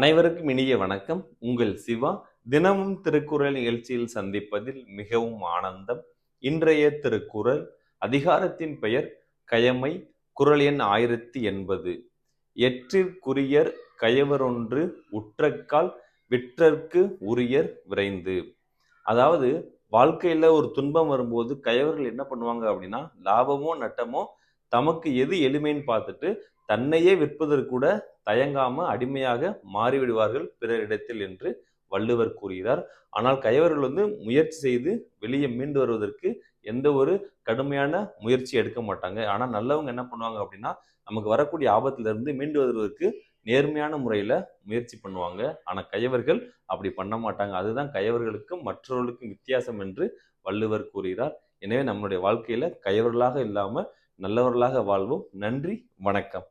அனைவருக்கும் இனிய வணக்கம். உங்கள் சிவா தினமும் திருக்குறள் நிகழ்ச்சியில் சந்திப்பதில் மிகவும் ஆனந்தம். இன்றைய திருக்குறள் அதிகாரத்தின் பெயர் கயமை குரல் எண் ஆயிரத்தி எண்பது. எற்றிற்குரியர் கயவரொன்று உற்றக்கால் விற்றற்கு உரியர் விரைந்து. அதாவது வாழ்க்கையில ஒரு துன்பம் வரும்போது கயவர்கள் என்ன பண்ணுவாங்க அப்படின்னா லாபமோ நட்டமோ தமக்கு எது எளிமைன்னு பார்த்துட்டு தன்னையே விற்பதற்கு கூட தயங்காம அடிமையாக மாறிவிடுவார்கள் பிறரிடத்தில் என்று வள்ளுவர் கூறுகிறார். ஆனால் கயவர்கள் வந்து முயற்சி செய்து வெளியே மீண்டு வருவதற்கு எந்த ஒரு கடுமையான முயற்சி எடுக்க மாட்டாங்க. ஆனால் நல்லவங்க என்ன பண்ணுவாங்க அப்படின்னா நமக்கு வரக்கூடிய ஆபத்திலிருந்து மீண்டு வருவதற்கு நேர்மையான முறையில முயற்சி பண்ணுவாங்க. ஆனால் கயவர்கள் அப்படி பண்ண மாட்டாங்க. அதுதான் கயவர்களுக்கும் மற்றவர்களுக்கும் வித்தியாசம் என்று வள்ளுவர் கூறுகிறார். எனவே நம்மளுடைய வாழ்க்கையில கயவர்களாக இல்லாமல் நல்லவர்களாக வாழ்வோம். நன்றி வணக்கம்.